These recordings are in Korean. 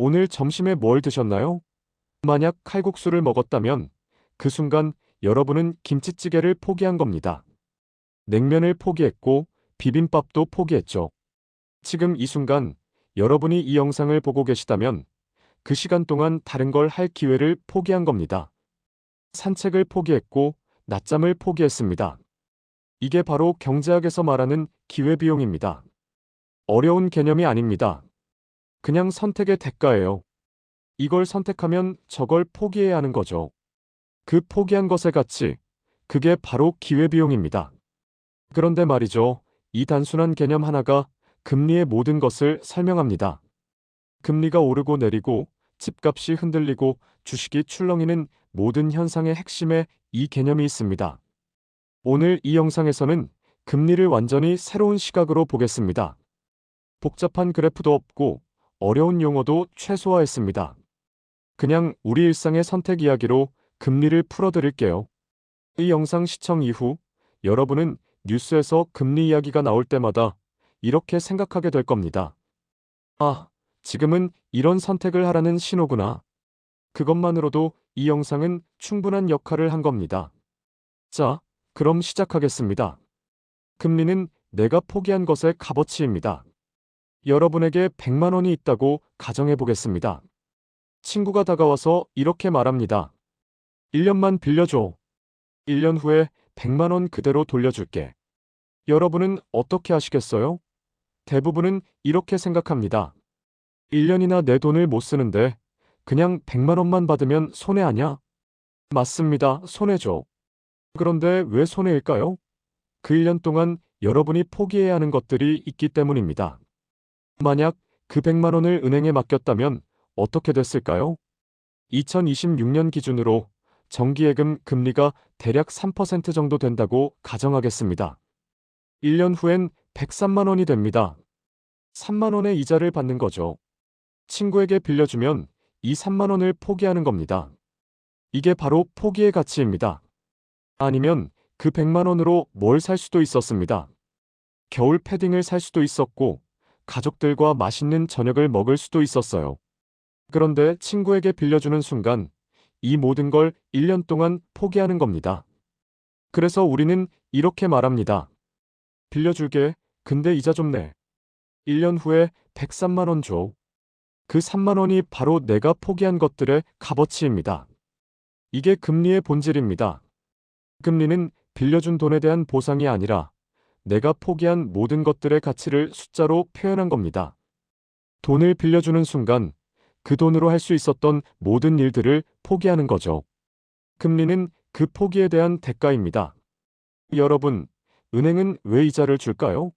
오늘 점심에 뭘 드셨나요? 만약 칼국수를 먹었다면 그 순간 여러분은 김치찌개를 포기한 겁니다. 냉면을 포기했고 비빔밥도 포기했죠. 지금 이 순간 여러분이 이 영상을 보고 계시다면 그 시간 동안 다른 걸 할 기회를 포기한 겁니다. 산책을 포기했고 낮잠을 포기했습니다. 이게 바로 경제학에서 말하는 기회비용입니다. 어려운 개념이 아닙니다. 그냥 선택의 대가예요. 이걸 선택하면 저걸 포기해야 하는 거죠. 그 포기한 것의 가치, 그게 바로 기회비용입니다. 그런데 말이죠. 이 단순한 개념 하나가 금리의 모든 것을 설명합니다. 금리가 오르고 내리고 집값이 흔들리고 주식이 출렁이는 모든 현상의 핵심에 이 개념이 있습니다. 오늘 이 영상에서는 금리를 완전히 새로운 시각으로 보겠습니다. 복잡한 그래프도 없고 어려운 용어도 최소화했습니다. 그냥 우리 일상의 선택 이야기로 금리를 풀어드릴게요. 이 영상 시청 이후 여러분은 뉴스에서 금리 이야기가 나올 때마다 이렇게 생각하게 될 겁니다. 아, 지금은 이런 선택을 하라는 신호구나. 그것만으로도 이 영상은 충분한 역할을 한 겁니다. 자, 그럼 시작하겠습니다. 금리는 내가 포기한 것의 값어치입니다. 여러분에게 100만 원이 있다고 가정해 보겠습니다. 친구가 다가와서 이렇게 말합니다. 1년만 빌려줘. 1년 후에 100만 원 그대로 돌려줄게. 여러분은 어떻게 하시겠어요? 대부분은 이렇게 생각합니다. 1년이나 내 돈을 못 쓰는데 그냥 100만 원만 받으면 손해 아냐? 맞습니다. 손해죠. 그런데 왜 손해일까요? 그 1년 동안 여러분이 포기해야 하는 것들이 있기 때문입니다. 만약 그 100만 원을 은행에 맡겼다면 어떻게 됐을까요? 2026년 기준으로 정기예금 금리가 대략 3% 정도 된다고 가정하겠습니다. 1년 후엔 103만 원이 됩니다. 3만 원의 이자를 받는 거죠. 친구에게 빌려주면 이 3만 원을 포기하는 겁니다. 이게 바로 포기의 가치입니다. 아니면 그 100만 원으로 뭘 살 수도 있었습니다. 겨울 패딩을 살 수도 있었고 가족들과 맛있는 저녁을 먹을 수도 있었어요. 그런데 친구에게 빌려주는 순간 이 모든 걸 1년 동안 포기하는 겁니다. 그래서 우리는 이렇게 말합니다. 빌려줄게. 근데 이자 좀 내. 1년 후에 103만 원 줘. 그 3만 원이 바로 내가 포기한 것들의 값어치입니다. 이게 금리의 본질입니다. 금리는 빌려준 돈에 대한 보상이 아니라 내가 포기한 모든 것들의 가치를 숫자로 표현한 겁니다. 돈을 빌려주는 순간 그 돈으로 할 수 있었던 모든 일들을 포기하는 거죠. 금리는 그 포기에 대한 대가입니다. 여러분, 은행은 왜 이자를 줄까요?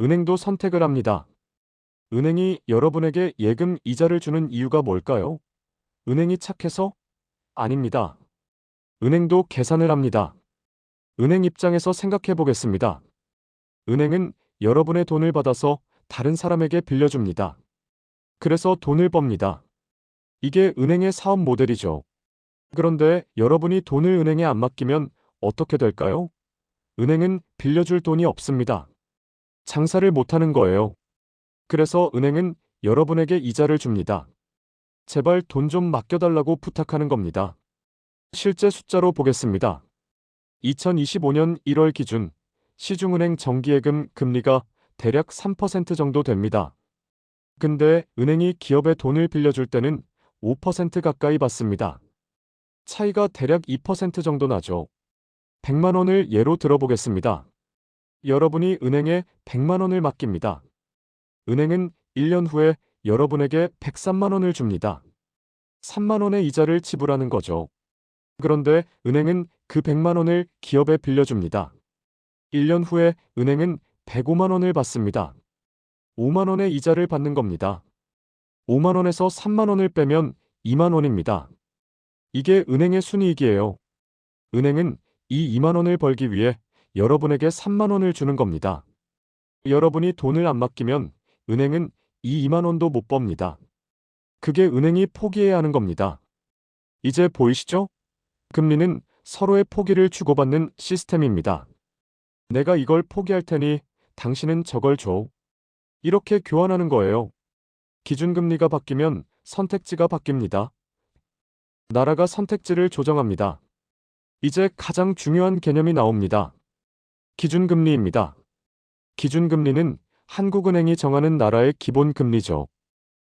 은행도 선택을 합니다. 은행이 여러분에게 예금 이자를 주는 이유가 뭘까요? 은행이 착해서? 아닙니다. 은행도 계산을 합니다. 은행 입장에서 생각해 보겠습니다. 은행은 여러분의 돈을 받아서 다른 사람에게 빌려줍니다. 그래서 돈을 법니다. 이게 은행의 사업 모델이죠. 그런데 여러분이 돈을 은행에 안 맡기면 어떻게 될까요? 은행은 빌려줄 돈이 없습니다. 장사를 못하는 거예요. 그래서 은행은 여러분에게 이자를 줍니다. 제발 돈 좀 맡겨달라고 부탁하는 겁니다. 실제 숫자로 보겠습니다. 2025년 1월 기준 시중은행 정기예금 금리가 대략 3% 정도 됩니다. 근데 은행이 기업에 돈을 빌려줄 때는 5% 가까이 받습니다. 차이가 대략 2% 정도 나죠. 100만 원을 예로 들어보겠습니다. 여러분이 은행에 100만 원을 맡깁니다. 은행은 1년 후에 여러분에게 103만 원을 줍니다. 3만 원의 이자를 지불하는 거죠. 그런데 은행은 그 100만 원을 기업에 빌려줍니다. 1년 후에 은행은 105만 원을 받습니다. 5만 원의 이자를 받는 겁니다. 5만 원에서 3만 원을 빼면 2만 원입니다. 이게 은행의 순이익이에요. 은행은 이 2만 원을 벌기 위해 여러분에게 3만 원을 주는 겁니다. 여러분이 돈을 안 맡기면 은행은 이 2만 원도 못 법니다. 그게 은행이 포기해야 하는 겁니다. 이제 보이시죠? 금리는 서로의 포기를 주고받는 시스템입니다. 내가 이걸 포기할 테니 당신은 저걸 줘. 이렇게 교환하는 거예요. 기준금리가 바뀌면 선택지가 바뀝니다. 나라가 선택지를 조정합니다. 이제 가장 중요한 개념이 나옵니다. 기준금리입니다. 기준금리는 한국은행이 정하는 나라의 기본금리죠.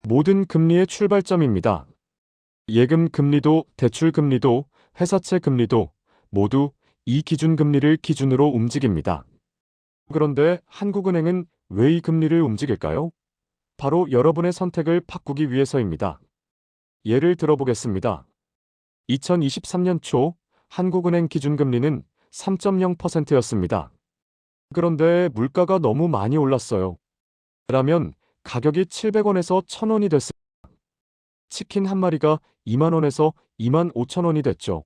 모든 금리의 출발점입니다. 예금 금리도 대출 금리도 회사채 금리도 모두 이 기준금리를 기준으로 움직입니다. 그런데 한국은행은 왜 이 금리를 움직일까요? 바로 여러분의 선택을 바꾸기 위해서입니다. 예를 들어보겠습니다. 2023년 초 한국은행 기준금리는 3.0%였습니다. 그런데 물가가 너무 많이 올랐어요. 라면 가격이 700원에서 1000원이 됐습니다. 치킨 한 마리가 2만원에서 2만 5천원이 됐죠.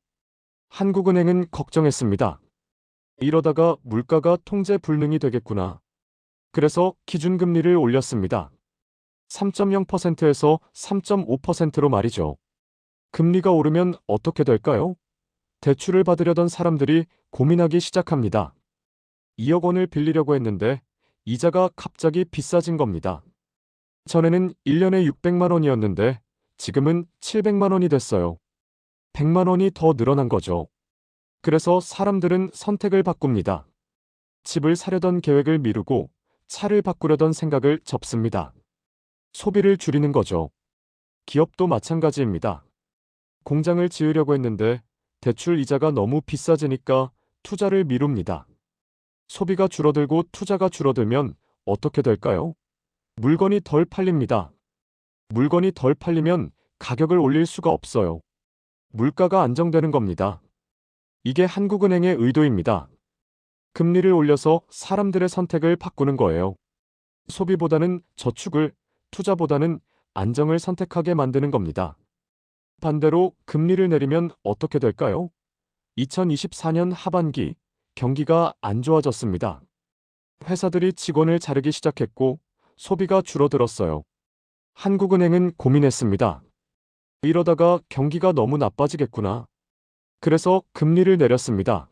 한국은행은 걱정했습니다. 이러다가 물가가 통제 불능이 되겠구나. 그래서 기준금리를 올렸습니다. 3.0%에서 3.5%로 말이죠. 금리가 오르면 어떻게 될까요? 대출을 받으려던 사람들이 고민하기 시작합니다. 2억 원을 빌리려고 했는데 이자가 갑자기 비싸진 겁니다. 전에는 1년에 600만 원이었는데 지금은 700만 원이 됐어요. 100만 원이 더 늘어난 거죠. 그래서 사람들은 선택을 바꿉니다. 집을 사려던 계획을 미루고 차를 바꾸려던 생각을 접습니다. 소비를 줄이는 거죠. 기업도 마찬가지입니다. 공장을 지으려고 했는데 대출 이자가 너무 비싸지니까 투자를 미룹니다. 소비가 줄어들고 투자가 줄어들면 어떻게 될까요? 물건이 덜 팔립니다. 물건이 덜 팔리면 가격을 올릴 수가 없어요. 물가가 안정되는 겁니다. 이게 한국은행의 의도입니다. 금리를 올려서 사람들의 선택을 바꾸는 거예요. 소비보다는 저축을, 투자보다는 안정을 선택하게 만드는 겁니다. 반대로 금리를 내리면 어떻게 될까요? 2024년 하반기 경기가 안 좋아졌습니다. 회사들이 직원을 자르기 시작했고 소비가 줄어들었어요. 한국은행은 고민했습니다. 이러다가 경기가 너무 나빠지겠구나. 그래서 금리를 내렸습니다.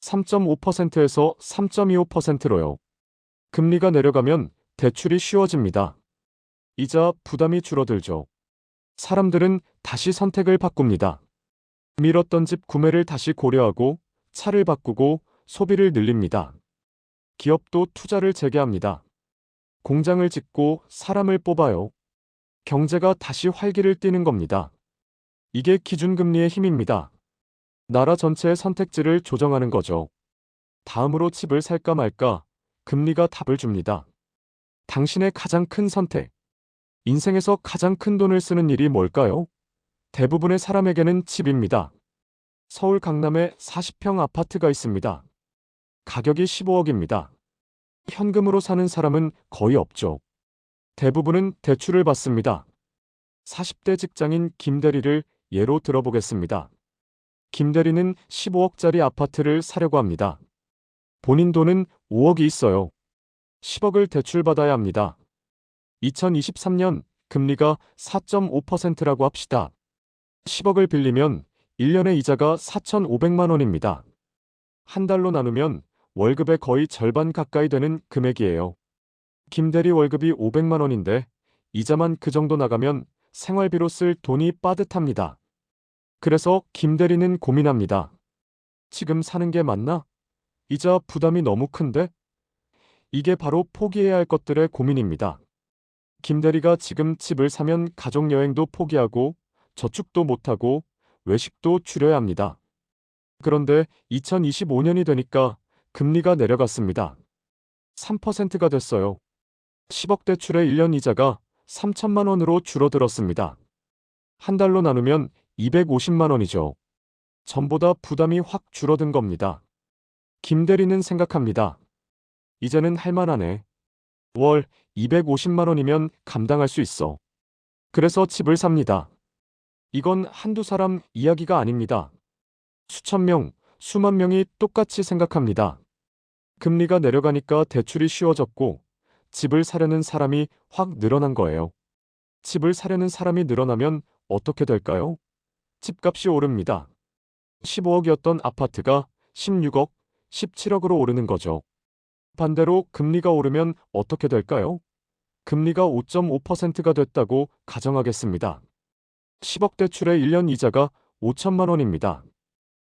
3.5%에서 3.25%로요. 금리가 내려가면 대출이 쉬워집니다. 이자 부담이 줄어들죠. 사람들은 다시 선택을 바꿉니다. 미뤘던 집 구매를 다시 고려하고 차를 바꾸고 소비를 늘립니다. 기업도 투자를 재개합니다. 공장을 짓고 사람을 뽑아요. 경제가 다시 활기를 띠는 겁니다. 이게 기준금리의 힘입니다. 나라 전체의 선택지를 조정하는 거죠. 다음으로 집을 살까 말까 금리가 답을 줍니다. 당신의 가장 큰 선택. 인생에서 가장 큰 돈을 쓰는 일이 뭘까요? 대부분의 사람에게는 집입니다. 서울 강남에 40평 아파트가 있습니다. 가격이 15억입니다. 현금으로 사는 사람은 거의 없죠. 대부분은 대출을 받습니다. 40대 직장인 김대리를 예로 들어보겠습니다. 김대리는 15억짜리 아파트를 사려고 합니다. 본인 돈은 5억이 있어요. 10억을 대출받아야 합니다. 2023년 금리가 4.5%라고 합시다. 10억을 빌리면 1년의 이자가 4,500만 원입니다. 한 달로 나누면 월급의 거의 절반 가까이 되는 금액이에요. 김대리 월급이 500만 원인데 이자만 그 정도 나가면 생활비로 쓸 돈이 빠듯합니다. 그래서 김대리는 고민합니다. 지금 사는 게 맞나? 이자 부담이 너무 큰데? 이게 바로 포기해야 할 것들의 고민입니다. 김대리가 지금 집을 사면 가족여행도 포기하고 저축도 못하고 외식도 줄여야 합니다. 그런데 2025년이 되니까 금리가 내려갔습니다. 3%가 됐어요. 10억 대출의 1년 이자가 3천만 원으로 줄어들었습니다. 한 달로 나누면 250만 원이죠. 전보다 부담이 확 줄어든 겁니다. 김 대리는 생각합니다. 이제는 할만하네. 월 250만 원이면 감당할 수 있어. 그래서 집을 삽니다. 이건 한두 사람 이야기가 아닙니다. 수천 명, 수만 명이 똑같이 생각합니다. 금리가 내려가니까 대출이 쉬워졌고 집을 사려는 사람이 확 늘어난 거예요. 집을 사려는 사람이 늘어나면 어떻게 될까요? 집값이 오릅니다. 15억이었던 아파트가 16억, 17억으로 오르는 거죠. 반대로 금리가 오르면 어떻게 될까요? 금리가 5.5%가 됐다고 가정하겠습니다. 10억 대출의 1년 이자가 5천만 원입니다.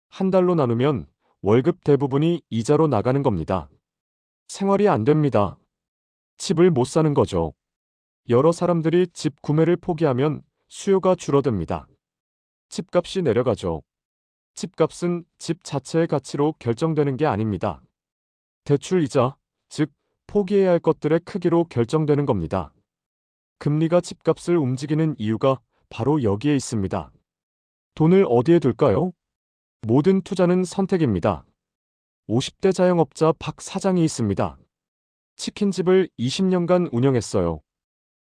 한 달로 나누면 월급 대부분이 이자로 나가는 겁니다. 생활이 안 됩니다. 집을 못 사는 거죠. 여러 사람들이 집 구매를 포기하면 수요가 줄어듭니다. 집값이 내려가죠. 집값은 집 자체의 가치로 결정되는 게 아닙니다. 대출 이자, 즉 포기해야 할 것들의 크기로 결정되는 겁니다. 금리가 집값을 움직이는 이유가 바로 여기에 있습니다. 돈을 어디에 둘까요? 모든 투자는 선택입니다. 50대 자영업자 박 사장이 있습니다. 치킨집을 20년간 운영했어요.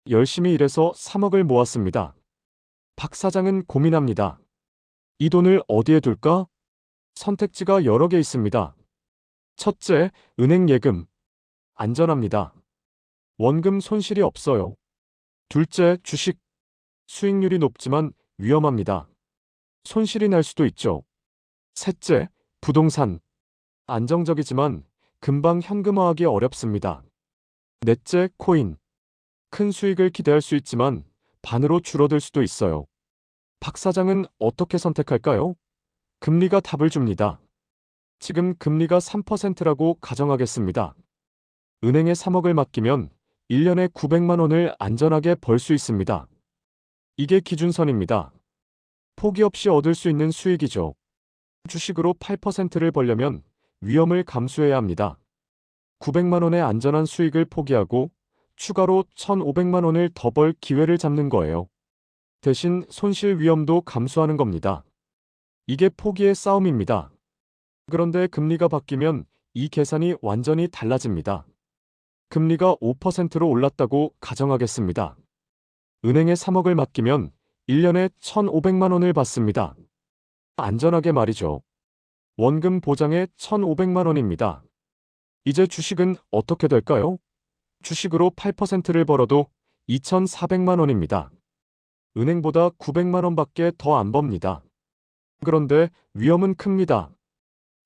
열심히 일해서 3억을 모았습니다. 박 사장은 고민합니다. 이 돈을 어디에 둘까? 선택지가 여러 개 있습니다. 첫째, 은행 예금. 안전합니다. 원금 손실이 없어요. 둘째, 주식. 수익률이 높지만 위험합니다. 손실이 날 수도 있죠. 셋째, 부동산. 안정적이지만 금방 현금화하기 어렵습니다. 넷째, 코인. 큰 수익을 기대할 수 있지만 반으로 줄어들 수도 있어요. 박 사장은 어떻게 선택할까요? 금리가 답을 줍니다. 지금 금리가 3%라고 가정하겠습니다. 은행에 3억을 맡기면 1년에 900만 원을 안전하게 벌 수 있습니다. 이게 기준선입니다. 포기 없이 얻을 수 있는 수익이죠. 주식으로 8%를 벌려면 위험을 감수해야 합니다. 900만 원의 안전한 수익을 포기하고 추가로 1,500만 원을 더 벌 기회를 잡는 거예요. 대신 손실 위험도 감수하는 겁니다. 이게 포기의 싸움입니다. 그런데 금리가 바뀌면 이 계산이 완전히 달라집니다. 금리가 5%로 올랐다고 가정하겠습니다. 은행에 3억을 맡기면 1년에 1,500만 원을 받습니다. 안전하게 말이죠. 원금 보장에 1,500만 원입니다. 이제 주식은 어떻게 될까요? 주식으로 8%를 벌어도 2,400만 원입니다. 은행보다 900만 원밖에 더 안 법니다. 그런데 위험은 큽니다.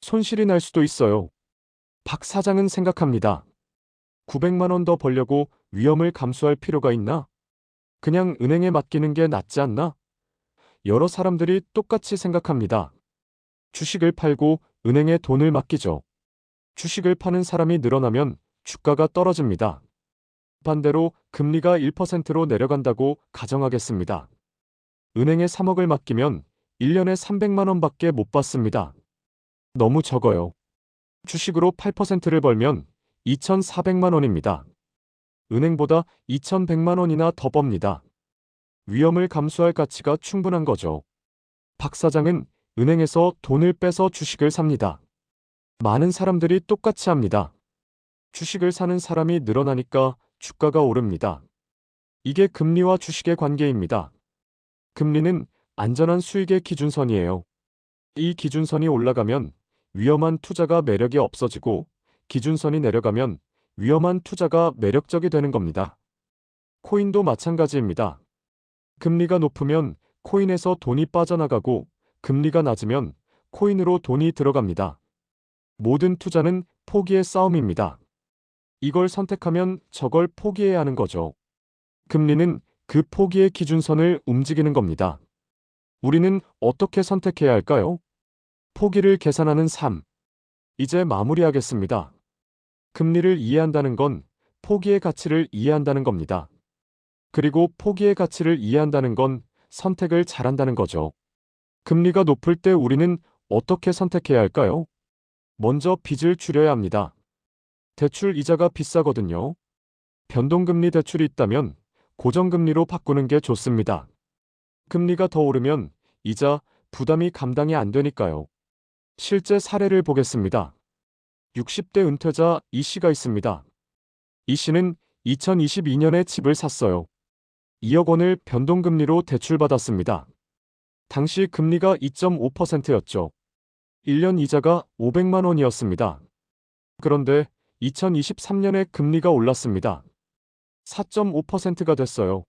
손실이 날 수도 있어요. 박 사장은 생각합니다. 900만 원 더 벌려고 위험을 감수할 필요가 있나? 그냥 은행에 맡기는 게 낫지 않나? 여러 사람들이 똑같이 생각합니다. 주식을 팔고 은행에 돈을 맡기죠. 주식을 파는 사람이 늘어나면 주가가 떨어집니다. 반대로 금리가 1%로 내려간다고 가정하겠습니다. 은행에 3억을 맡기면 1년에 300만 원밖에 못 받습니다. 너무 적어요. 주식으로 8%를 벌면 2,400만 원입니다. 은행보다 2,100만 원이나 더 법니다. 위험을 감수할 가치가 충분한 거죠. 박 사장은 은행에서 돈을 빼서 주식을 삽니다. 많은 사람들이 똑같이 합니다. 주식을 사는 사람이 늘어나니까 주가가 오릅니다. 이게 금리와 주식의 관계입니다. 금리는 안전한 수익의 기준선이에요. 이 기준선이 올라가면 위험한 투자가 매력이 없어지고 기준선이 내려가면 위험한 투자가 매력적이 되는 겁니다. 코인도 마찬가지입니다. 금리가 높으면 코인에서 돈이 빠져나가고 금리가 낮으면 코인으로 돈이 들어갑니다. 모든 투자는 포기의 싸움입니다. 이걸 선택하면 저걸 포기해야 하는 거죠. 금리는 그 포기의 기준선을 움직이는 겁니다. 우리는 어떻게 선택해야 할까요? 포기를 계산하는 삶. 이제 마무리하겠습니다. 금리를 이해한다는 건 포기의 가치를 이해한다는 겁니다. 그리고 포기의 가치를 이해한다는 건 선택을 잘한다는 거죠. 금리가 높을 때 우리는 어떻게 선택해야 할까요? 먼저 빚을 줄여야 합니다. 대출 이자가 비싸거든요. 변동금리 대출이 있다면 고정금리로 바꾸는 게 좋습니다. 금리가 더 오르면 이자 부담이 감당이 안 되니까요. 실제 사례를 보겠습니다. 60대 은퇴자 이 씨가 있습니다. 이 씨는 2022년에 집을 샀어요. 2억 원을 변동금리로 대출받았습니다. 당시 금리가 2.5%였죠. 1년 이자가 500만 원이었습니다. 그런데 2023년에 금리가 올랐습니다. 4.5%가 됐어요.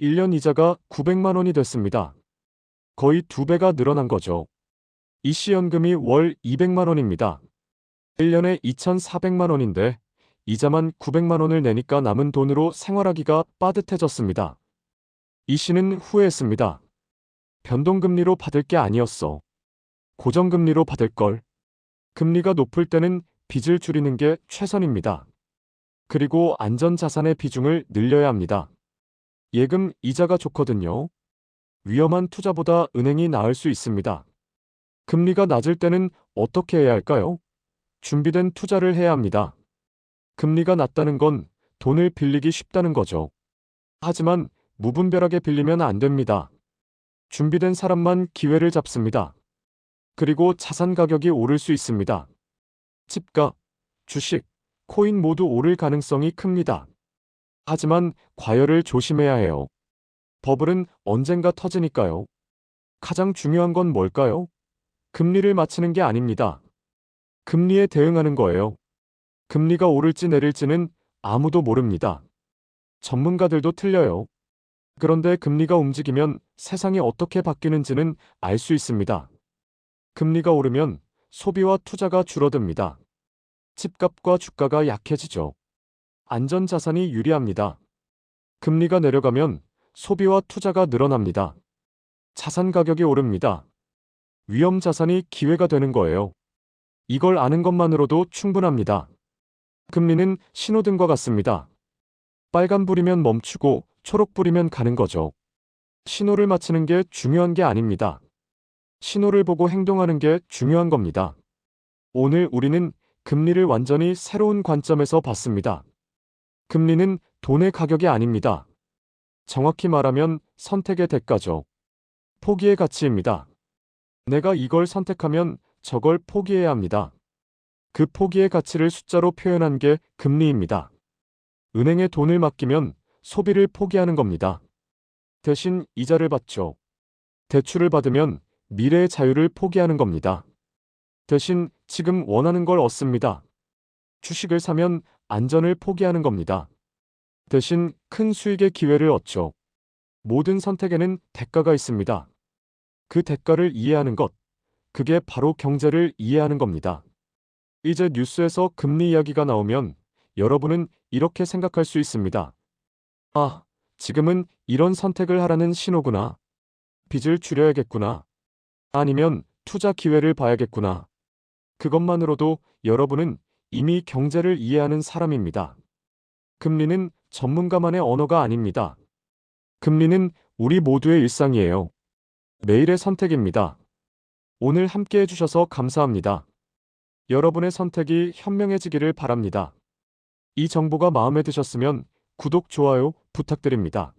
1년 이자가 900만 원이 됐습니다. 거의 두 배가 늘어난 거죠. 이씨 연금이 월 200만 원입니다. 1년에 2,400만 원인데 이자만 900만 원을 내니까 남은 돈으로 생활하기가 빠듯해졌습니다. 이 씨는 후회했습니다. 변동금리로 받을 게 아니었어. 고정금리로 받을 걸. 금리가 높을 때는 빚을 줄이는 게 최선입니다. 그리고 안전자산의 비중을 늘려야 합니다. 예금 이자가 좋거든요. 위험한 투자보다 은행이 나을 수 있습니다. 금리가 낮을 때는 어떻게 해야 할까요? 준비된 투자를 해야 합니다. 금리가 낮다는 건 돈을 빌리기 쉽다는 거죠. 하지만 무분별하게 빌리면 안 됩니다. 준비된 사람만 기회를 잡습니다. 그리고 자산 가격이 오를 수 있습니다. 집값, 주식, 코인 모두 오를 가능성이 큽니다. 하지만 과열을 조심해야 해요. 버블은 언젠가 터지니까요. 가장 중요한 건 뭘까요? 금리를 맞추는 게 아닙니다. 금리에 대응하는 거예요. 금리가 오를지 내릴지는 아무도 모릅니다. 전문가들도 틀려요. 그런데 금리가 움직이면 세상이 어떻게 바뀌는지는 알 수 있습니다. 금리가 오르면 소비와 투자가 줄어듭니다. 집값과 주가가 약해지죠. 안전자산이 유리합니다. 금리가 내려가면 소비와 투자가 늘어납니다. 자산 가격이 오릅니다. 위험 자산이 기회가 되는 거예요. 이걸 아는 것만으로도 충분합니다. 금리는 신호등과 같습니다. 빨간불이면 멈추고 초록불이면 가는 거죠. 신호를 맞추는 게 중요한 게 아닙니다. 신호를 보고 행동하는 게 중요한 겁니다. 오늘 우리는 금리를 완전히 새로운 관점에서 봤습니다. 금리는 돈의 가격이 아닙니다. 정확히 말하면 선택의 대가죠. 포기의 가치입니다. 내가 이걸 선택하면 저걸 포기해야 합니다. 그 포기의 가치를 숫자로 표현한 게 금리입니다. 은행에 돈을 맡기면 소비를 포기하는 겁니다. 대신 이자를 받죠. 대출을 받으면 미래의 자유를 포기하는 겁니다. 대신 지금 원하는 걸 얻습니다. 주식을 사면 안전을 포기하는 겁니다. 대신 큰 수익의 기회를 얻죠. 모든 선택에는 대가가 있습니다. 그 대가를 이해하는 것, 그게 바로 경제를 이해하는 겁니다. 이제 뉴스에서 금리 이야기가 나오면 여러분은 이렇게 생각할 수 있습니다. 아, 지금은 이런 선택을 하라는 신호구나. 빚을 줄여야겠구나. 아니면 투자 기회를 봐야겠구나. 그것만으로도 여러분은 이미 경제를 이해하는 사람입니다. 금리는 전문가만의 언어가 아닙니다. 금리는 우리 모두의 일상이에요. 매일의 선택입니다. 오늘 함께 해주셔서 감사합니다. 여러분의 선택이 현명해지기를 바랍니다. 이 정보가 마음에 드셨으면 구독, 좋아요 부탁드립니다.